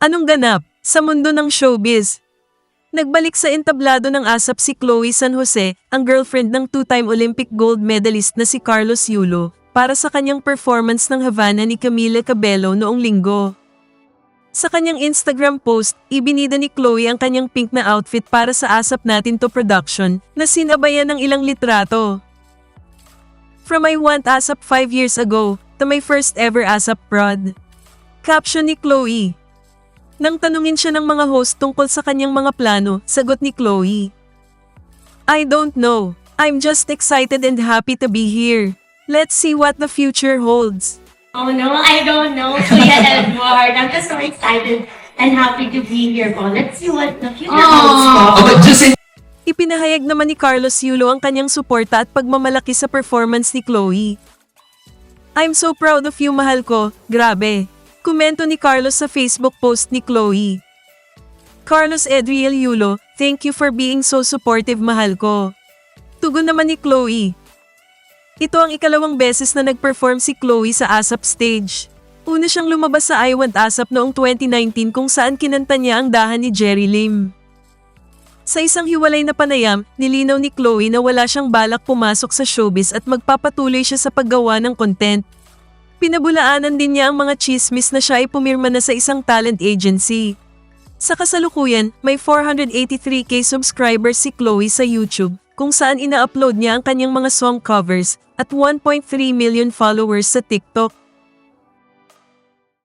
Anong ganap sa mundo ng showbiz? Nagbalik sa entablado ng asap si Chloe San Jose, ang girlfriend ng two-time Olympic gold medalist na si Carlos Yulo, para sa kanyang performance ng Havana ni Camila Cabello noong linggo. Sa kanyang Instagram post, ibinida ni Chloe ang kanyang pink na outfit para sa Asap Natin To production na sinabayan ng ilang litrato. From I want ASAP 5 years ago to my first ever ASAP prod. Caption ni Chloe. Nang tanungin siya ng mga host tungkol sa kanyang mga plano, sagot ni Chloe. I don't know. I'm just excited and happy to be here. Let's see what the future holds. Oh no, I don't know, Kuya Edward. I'm just so excited and happy to be here po. Let's see what the future holds po. Oh, but just in Ipinahayag naman ni Carlos Yulo ang kanyang suporta at pagmamalaki sa performance ni Chloe. I'm so proud of you, mahal ko. Grabe. Komento ni Carlos sa Facebook post ni Chloe. Carlos Edriel Yulo, thank you for being so supportive, mahal ko. Tugon naman ni Chloe. Ito ang ikalawang beses na nag-perform si Chloe sa ASAP stage. Una siyang lumabas sa I Want ASAP noong 2019 kung saan kinanta niya ang dahan ni Jerry Lim. Sa isang hiwalay na panayam, nilinaw ni Chloe na wala siyang balak pumasok sa showbiz at magpapatuloy siya sa paggawa ng content. Pinabulaanan din niya ang mga chismis na siya ay pumirma na sa isang talent agency. Sa kasalukuyan, may 483k subscribers si Chloe sa YouTube, kung saan ina-upload niya ang kanyang mga song covers at 1.3 million followers sa TikTok.